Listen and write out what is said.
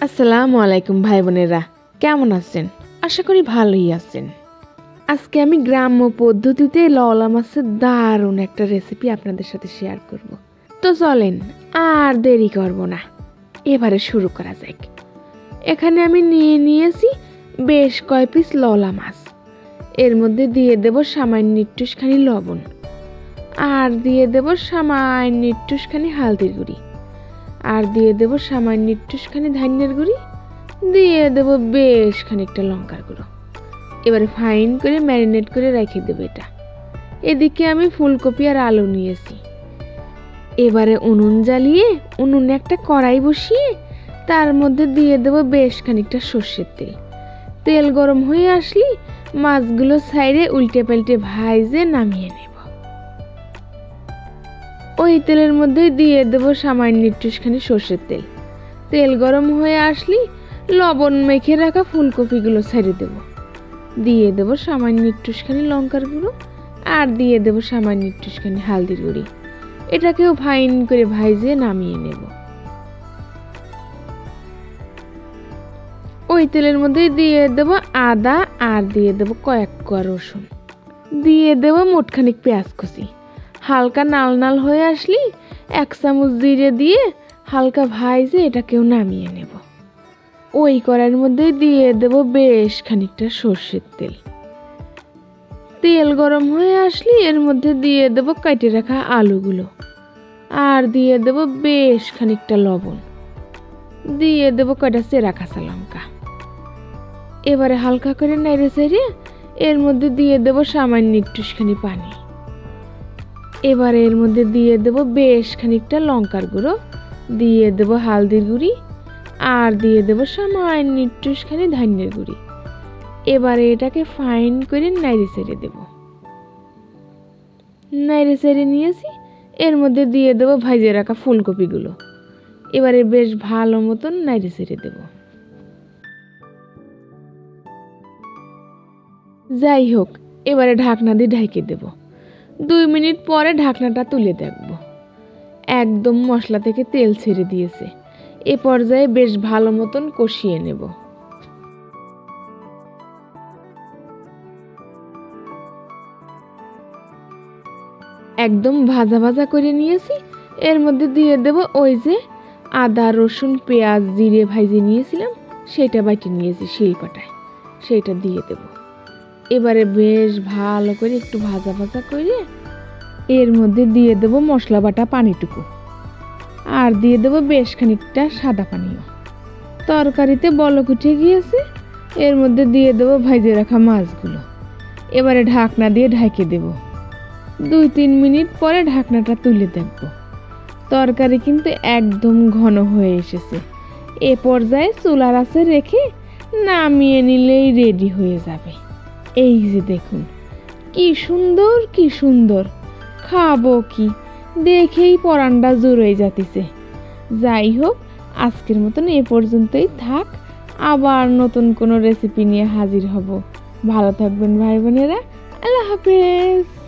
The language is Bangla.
আসসালামু আলাইকুম ভাই বোনেরা কেমন আছেন? আশা করি ভালোই আছেন। আজকে আমি গ্রাম্য পদ্ধতিতে লওলা মাছের দারুণ একটা রেসিপি আপনাদের সাথে শেয়ার করব। তো চলেন, আর দেরি করব না। এবারে শুরু করা যাক। এখানে আমি নিয়ে নিয়েছি বেশ কয় পিস লওলা মাছ। এর মধ্যে দিয়ে দেব সামান্য একটুখানি লবণ। আর দিয়ে দেব সামান্য একটুখানি হালদির গুঁড়ি। আর দিয়ে দেব সামান্য একটুখানি ধান্যের গুঁড়ি, দিয়ে দেব বেশ খানিকটা লঙ্কার গুঁড়ো। এবারে ফাইন করে ম্যারিনেট করে রেখে দেবো এটা। এদিকে আমি ফুলকপি আর আলু নিয়েছি। এবারে উনুন জ্বালিয়ে, উনুনে একটা কড়াই বসিয়ে, তার মধ্যে দিয়ে দেব বেশ খানিকটা সর্ষের তেল। তেল গরম হয়ে আসলি মাছগুলো সাইডে উল্টে পাল্টে ভাইজে নামিয়ে নেব। ওই তেলের মধ্যে দিয়ে দেবো সামান্য একটুখানি সর্ষের তেল। তেল গরম হয়ে আসলি লবণ মেখে রাখা ফুলকপিগুলো ছেড়ে দেব। দিয়ে দেবো সামান্য একটুখানি লঙ্কার গুঁড়ো আর দিয়ে দেবো সামান্য একটুখানি হালদির গুঁড়ি। এটাকেও ফাইন করে ভাইজে নামিয়ে নেব। ওই তেলের মধ্যে দিয়ে দেবো আদা আর দিয়ে দেবো কয়েক কোয়া রসুন। দিয়ে দেবো মোটখানিক পেঁয়াজ কুচি। হালকা নাল নাল হয়ে আসলি, এক চামচ জিরে দিয়ে হালকা ভাইজে এটাকেও নামিয়ে নেব। ওই কড়াইয়ের মধ্যে দিয়ে দেব বেশ খানিকটা সর্ষের তেল। তেল গরম হয়ে আসলি, এর মধ্যে দিয়ে দেব কেটে রাখা আলুগুলো। আর দিয়ে দেব বেশ খানিকটা লবণ। দিয়ে দেব কয়টা চেরা কাঁচা লঙ্কা। এবারে হালকা করে নেড়ে চেড়ে এর মধ্যে দিয়ে দেব সামান্য একটুখানি পানি। এবারে এর মধ্যে দিয়ে দেব বেশ খানিকটা লঙ্কার গুঁড়ো, দিয়ে দেব হালদির গুঁড়ি, আর দিয়ে দেব সামান্য একটুখানি ধান্যের গুঁড়ি। এবারে এটাকে ফাইন করে নাইড়ে ছেড়ে দেব। নাইড়ে ছেড়ে নিয়েছি, এর মধ্যে দিয়ে দেব ভাইজে রাখা ফুলকপিগুলো। এবারে বেশ ভালো মতন নাইড়ে ছেড়ে দেব। যাই হোক, এবারে ঢাকনা দিয়ে ঢেকে দেবো। দুই মিনিট পরে ঢাকনাটা তুলে দেখব। একদম মশলা থেকে তেল ছেড়ে দিয়েছে। এ পর্যায়ে বেশ ভালো মতন কষিয়ে নেব। একদম ভাজা ভাজা করে নিয়েছি। এর মধ্যে দিয়ে দেব ওই যে আদা, রসুন, পেঁয়াজ, জিরে ভাইজে নিয়েছিলাম। সেটা বাটি নিয়েছি শিলপাটায়। সেটা দিয়ে দেবো। এবারে বেশ ভালো করে একটু ভাজা ভাজা করে এর মধ্যে দিয়ে দেব মশলা বাটা পানিটুকু। আর দিয়ে দেব বেশ খানিকটা সাদা পানিও। তরকারিতে বলক উঠে গিয়েছে, এর মধ্যে দিয়ে দেব ভাজে রাখা মাছগুলো। এবারে ঢাকনা দিয়ে ঢাকে দেব। দুই তিন মিনিট পরে ঢাকনাটা তুলে দেখব। তরকারি কিন্তু একদম ঘন হয়ে এসেছে। এ পর্যায়ে চুলার আছে রেখে নামিয়ে নিলেই রেডি হয়ে যাবে। এই যে দেখুন, কি সুন্দর কি সুন্দর। খাব কি? দেখেই পরান্ডা জুড়ে যাতিছে যাই হোক, আজকের মতন এ পর্যন্তই থাক। আবার নতুন কোনো রেসিপি নিয়ে হাজির হব। ভালো থাকবেন ভাই বোনেরা। আল্লাহ হাফেজ।